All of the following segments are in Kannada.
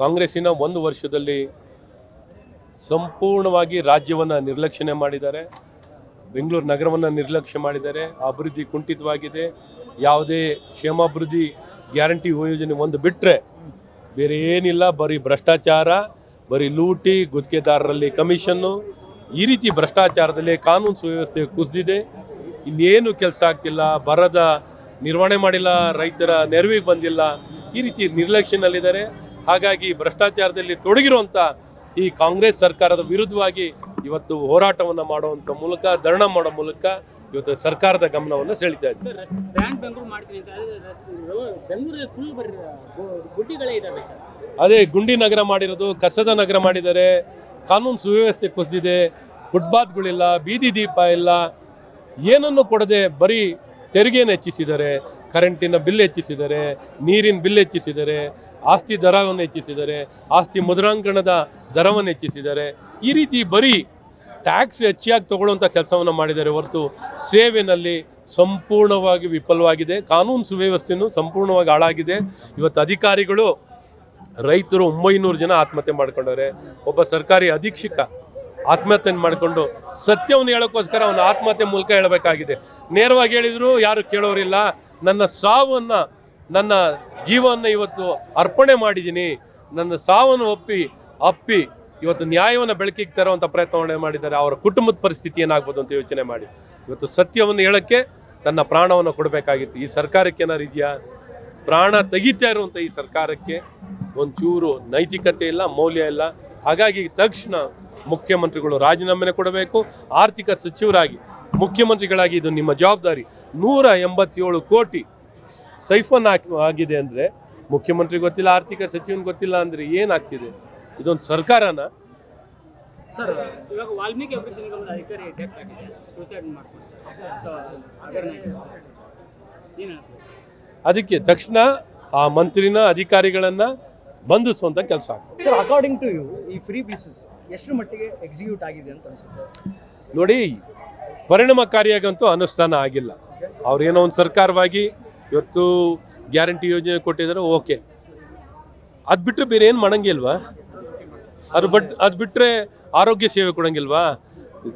ಕಾಂಗ್ರೆಸ್ಸಿನ ಒಂದು ವರ್ಷದಲ್ಲಿ ಸಂಪೂರ್ಣವಾಗಿ ರಾಜ್ಯವನ್ನು ನಿರ್ಲಕ್ಷಣೆ ಮಾಡಿದ್ದಾರೆ. ಬೆಂಗಳೂರು ನಗರವನ್ನು ನಿರ್ಲಕ್ಷ್ಯ ಮಾಡಿದ್ದಾರೆ. ಅಭಿವೃದ್ಧಿ ಕುಂಠಿತವಾಗಿದೆ. ಯಾವುದೇ ಕ್ಷೇಮಾಭಿವೃದ್ಧಿ ಗ್ಯಾರಂಟಿ ಯೋಜನೆ ಒಂದು ಬಿಟ್ಟರೆ ಬೇರೆ ಏನಿಲ್ಲ. ಬರೀ ಭ್ರಷ್ಟಾಚಾರ, ಬರೀ ಲೂಟಿ, ಗುತ್ತಿಗೆದಾರರಲ್ಲಿ ಕಮಿಷನ್ನು. ಈ ರೀತಿ ಭ್ರಷ್ಟಾಚಾರದಲ್ಲಿ ಕಾನೂನು ಸುವ್ಯವಸ್ಥೆ ಕುಸಿದಿದೆ. ಇನ್ನೇನು ಕೆಲಸ ಆಗ್ತಿಲ್ಲ. ಬರದ ನಿರ್ವಹಣೆ ಮಾಡಿಲ್ಲ. ರೈತರ ನೆರವಿಗೆ ಬಂದಿಲ್ಲ. ಈ ರೀತಿ ನಿರ್ಲಕ್ಷ್ಯನಲ್ಲಿದ್ದಾರೆ. ಹಾಗಾಗಿ ಭ್ರಷ್ಟಾಚಾರದಲ್ಲಿ ತೊಡಗಿರುವಂಥ ಈ ಕಾಂಗ್ರೆಸ್ ಸರ್ಕಾರದ ವಿರುದ್ಧವಾಗಿ ಇವತ್ತು ಹೋರಾಟವನ್ನು ಮಾಡುವಂಥ ಮೂಲಕ ಧರಣ ಮಾಡೋ ಮೂಲಕ ಇವತ್ತು ಸರ್ಕಾರದ ಗಮನವನ್ನು ಸೆಳಿತಾ ಇದ್ದಾರೆ. ಸರ್ ಅದೇ ಗುಂಡಿ ನಗರ ಮಾಡಿರೋದು ಕಸದ ನಗರ ಮಾಡಿದರೆ ಕಾನೂನು ಸುವ್ಯವಸ್ಥೆ ಕುಸಿದಿದೆ ಫುಟ್ಪಾತ್ಗಳಿಲ್ಲ ಬೀದಿ ದೀಪ ಇಲ್ಲ ಏನನ್ನು ಕೊಡದೆ ಬರೀ ತೆರಿಗೆಯನ್ನು ಹೆಚ್ಚಿಸಿದರೆ ಕರೆಂಟಿನ ಬಿಲ್ ಹೆಚ್ಚಿಸಿದರೆ ನೀರಿನ ಬಿಲ್ ಹೆಚ್ಚಿಸಿದ್ದಾರೆ ಆಸ್ತಿ ದರವನ್ನು ಹೆಚ್ಚಿಸಿದ್ದಾರೆ ಆಸ್ತಿ ಮುದ್ರಾಂಕಣದ ದರವನ್ನು ಹೆಚ್ಚಿಸಿದ್ದಾರೆ ಈ ರೀತಿ ಬರೀ ಟ್ಯಾಕ್ಸ್ ಹೆಚ್ಚಾಗಿ ತಗೊಳ್ಳುವಂಥ ಕೆಲಸವನ್ನು ಮಾಡಿದ್ದಾರೆ ಹೊರತು ಸೇವೆನಲ್ಲಿ ಸಂಪೂರ್ಣವಾಗಿ ವಿಫಲವಾಗಿದೆ, ಕಾನೂನು ಸುವ್ಯವಸ್ಥೆಯೂ ಸಂಪೂರ್ಣವಾಗಿ ಹಾಳಾಗಿದೆ. ಇವತ್ತು ಅಧಿಕಾರಿಗಳು, ರೈತರು ಒಂಬೈನೂರು ಜನ ಆತ್ಮಹತ್ಯೆ ಮಾಡ್ಕೊಂಡವ್ರೆ, ಒಬ್ಬ ಸರ್ಕಾರಿ ಅಧೀಕ್ಷಕ ಆತ್ಮಹತ್ಯೆ ಮಾಡಿಕೊಂಡು ಸತ್ಯವನ್ನು ಹೇಳೋಕ್ಕೋಸ್ಕರ ಅವನು ಆತ್ಮಹತ್ಯೆ ಮೂಲಕ ಹೇಳಬೇಕಾಗಿದೆ. ನೇರವಾಗಿ ಹೇಳಿದರೂ, ಯಾರು ಕೇಳೋರಿಲ್ಲ. ನನ್ನ ಸಾವನ್ನು, ನನ್ನ ಜೀವವನ್ನು ಇವತ್ತು ಅರ್ಪಣೆ ಮಾಡಿದ್ದೀನಿ. ನನ್ನ ಸಾವನ್ನು ಒಪ್ಪಿ, ಅಪ್ಪಿ ಇವತ್ತು ನ್ಯಾಯವನ್ನು ಬೆಳಕಿಗೆ ತರುವಂಥ ಪ್ರಯತ್ನವನ್ನು ಮಾಡಿದ್ದಾರೆ. ಅವರ ಕುಟುಂಬದ ಪರಿಸ್ಥಿತಿ ಏನಾಗ್ಬೋದು ಅಂತ ಯೋಚನೆ ಮಾಡಿ. ಇವತ್ತು ಸತ್ಯವನ್ನು ಹೇಳೋಕ್ಕೆ ತನ್ನ ಪ್ರಾಣವನ್ನು ಕೊಡಬೇಕಾಗಿತ್ತು. ಈ ಸರ್ಕಾರಕ್ಕೆ ಏನಾರು ಇದೆಯಾ? ಪ್ರಾಣ ತೆಗಿತಾ ಇರುವಂಥ ಈ ಸರ್ಕಾರಕ್ಕೆ ಒಂಚೂರು ನೈತಿಕತೆ ಇಲ್ಲ, ಮೌಲ್ಯ ಇಲ್ಲ. ಹಾಗಾಗಿ ತಕ್ಷಣ ಮುಖ್ಯಮಂತ್ರಿಗಳು ರಾಜೀನಾಮೆನೆ ಕೊಡಬೇಕು. ಆರ್ಥಿಕ ಸಚಿವರಾಗಿ ಮುಖ್ಯಮಂತ್ರಿಗಳಾಗಿ ಇದು ನಿಮ್ಮ ಜವಾಬ್ದಾರಿ. ನೂರ ಎಂಬತ್ತೇಳು ಕೋಟಿ ಸೈಫನ್ ಹಾಕಿ ಆಗಿದೆ ಅಂದರೆ ಮುಖ್ಯಮಂತ್ರಿ ಗೊತ್ತಿಲ್ಲ ಆರ್ಥಿಕ ಸಚಿವನ್ ಗೊತ್ತಿಲ್ಲ ಅಂದರೆ ಏನಾಗ್ತಿದೆ ಇದೊಂದು ಸರ್ಕಾರನ? ಸರ್ ಇವಾಗ ವಾಲ್ಮೀಕಿ ಅಭಿವೃದ್ಧಿ ನಿಗಮದ ಅಧಿಕಾರಿ ಆಗಿದೆ ಸೂಸೈಡ್ ಅದಕ್ಕೆ ತಕ್ಷಣ ಆ ಮಂತ್ರಿನ ಅಧಿಕಾರಿಗಳನ್ನ ಬಂಧಿಸುವಂತ ಕೆಲಸ ಆಗ್ತದೆ ಸರ್ ಅಕಾರ್ಡಿಂಗ್ ಟು ಯು ಈ ಫ್ರೀ ಪೀಸಸ್ ಎಷ್ಟು ಮಟ್ಟಿಗೆ ಎಕ್ಸಿಕ್ಯೂಟ್ ಆಗಿದೆ ಅಂತ ಅನ್ಸುತ್ತೆ? ನೋಡಿ ಪರಿಣಾಮಕಾರಿಯಾಗಂತೂ ಅನುಷ್ಠಾನ ಆಗಿಲ್ಲ. ಅವ್ರೇನೋ ಒಂದು ಸರ್ಕಾರವಾಗಿ ಇವತ್ತು ಗ್ಯಾರಂಟಿ ಯೋಜನೆ ಕೊಟ್ಟಿದ್ದಾರೆ, ಓಕೆ. ಅದು ಬಿಟ್ಟರೆ ಬೇರೆ ಏನು ಮಾಡಂಗಿಲ್ವಾ? ಅದು ಬಟ್, ಅದು ಬಿಟ್ಟರೆ ಆರೋಗ್ಯ ಸೇವೆ ಕೊಡಂಗಿಲ್ವಾ?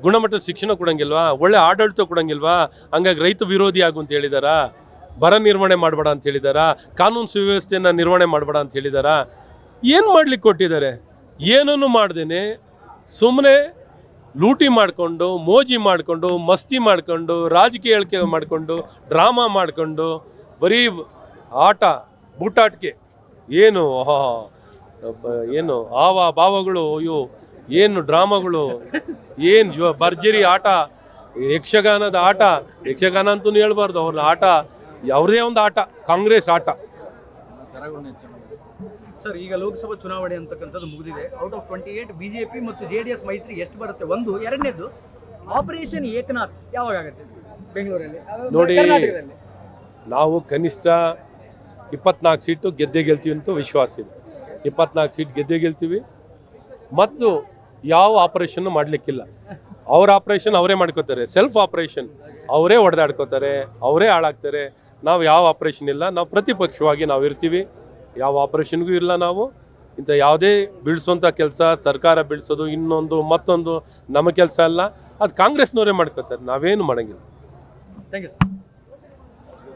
ಗುಣಮಟ್ಟದ ಶಿಕ್ಷಣ ಕೊಡಂಗಿಲ್ವಾ? ಒಳ್ಳೆ ಆಡಳಿತ ಕೊಡಂಗಿಲ್ವಾ? ಹಂಗಾಗಿ ರೈತ ವಿರೋಧಿ ಆಗು ಅಂತ ಹೇಳಿದಾರಾ? ಬರ ನಿರ್ವಹಣೆ ಮಾಡಬೇಡ ಅಂತ ಹೇಳಿದಾರಾ? ಕಾನೂನು ಸುವ್ಯವಸ್ಥೆಯನ್ನು ನಿರ್ವಹಣೆ ಮಾಡಬೇಡ ಅಂತ ಹೇಳಿದಾರಾ? ಏನು ಮಾಡ್ಲಿಕ್ಕೆ ಕೊಟ್ಟಿದ್ದಾರೆ? ಏನನ್ನು ಮಾಡ್ದೇನೆ? ಸುಮ್ಮನೆ ಲೂಟಿ ಮಾಡಿಕೊಂಡು, ಮೋಜಿ ಮಾಡಿಕೊಂಡು, ಮಸ್ತಿ ಮಾಡಿಕೊಂಡು, ರಾಜಕೀಯ ಹೇಳಿಕೆ ಮಾಡಿಕೊಂಡು, ಡ್ರಾಮಾ ಮಾಡಿಕೊಂಡು ಬರೀ ಆಟ ಬೂಟಾಟಿಕೆ ಏನು ಏನು ಆವ ಭಾವಗಳು ಅಯ್ಯೋ ಏನು ಡ್ರಾಮಾಗಳು ಏನು ಭರ್ಜರಿ ಆಟ ಯಕ್ಷಗಾನದ ಆಟ ಯಕ್ಷಗಾನ ಅಂತೂ ಹೇಳ್ಬಾರ್ದು ಅವ್ರ ಆಟ ಯಾವುದೇ ಒಂದು ಆಟ ಕಾಂಗ್ರೆಸ್ ಆಟ. ಸರ್ ಈಗ ಲೋಕಸಭಾ ಚುನಾವಣೆ ಅಂತಕ್ಕಂಥದ್ದು ಮುಗಿದಿದೆ. Out of twenty eight BJP ಮತ್ತು ಜೆ ಡಿ ಎಸ್ ಮೈತ್ರಿ ಎಷ್ಟು ಬರುತ್ತೆ? ಒಂದು ಎರಡನೇದು ಆಪರೇಷನ್ ಏಕನಾಥ್ ಯಾವಾಗ ಆಗುತ್ತೆ? ಬೆಂಗಳೂರಲ್ಲಿ? ನೋಡಿ. ನಾವು ಕನಿಷ್ಠ ಇಪ್ಪತ್ನಾಲ್ಕು ಸೀಟು ಗೆದ್ದೆ ಗೆಲ್ತೀವಿ ಅಂತ ವಿಶ್ವಾಸ ಇದೆ. ಇಪ್ಪತ್ನಾಲ್ಕು ಸೀಟ್ ಗೆದ್ದೆ ಗೆಲ್ತೀವಿ. ಮತ್ತು ಯಾವ ಆಪರೇಷನ್ ಮಾಡಲಿಕ್ಕಿಲ್ಲ. ಅವ್ರ ಆಪರೇಷನ್ ಅವರೇ ಮಾಡ್ಕೋತಾರೆ. ಸೆಲ್ಫ್ ಆಪರೇಷನ್ ಅವರೇ ಹೊಡೆದಾಡ್ಕೋತಾರೆ. ಅವರೇ ಹಾಳಾಗ್ತಾರೆ. ನಾವು ಯಾವ ಆಪರೇಷನ್ ಇಲ್ಲ. ನಾವು ಪ್ರತಿಪಕ್ಷವಾಗಿ ನಾವು ಇರ್ತೀವಿ. ಯಾವ ಆಪ್ರೇಷನ್ಗೂ ಇಲ್ಲ ನಾವು. ಇಂಥ ಯಾವುದೇ ಬೀಳಿಸುವಂಥ ಕೆಲಸ, ಸರ್ಕಾರ ಬೀಳಿಸೋದು, ಇನ್ನೊಂದು, ಮತ್ತೊಂದು, ನಮ್ಮ ಕೆಲಸ ಅಲ್ಲ. ಅದು ಕಾಂಗ್ರೆಸ್ನವರೇ ಮಾಡ್ಕೋತಾರೆ. ನಾವೇನು ಮಾಡೋಂಗಿಲ್ಲ. Thank you sir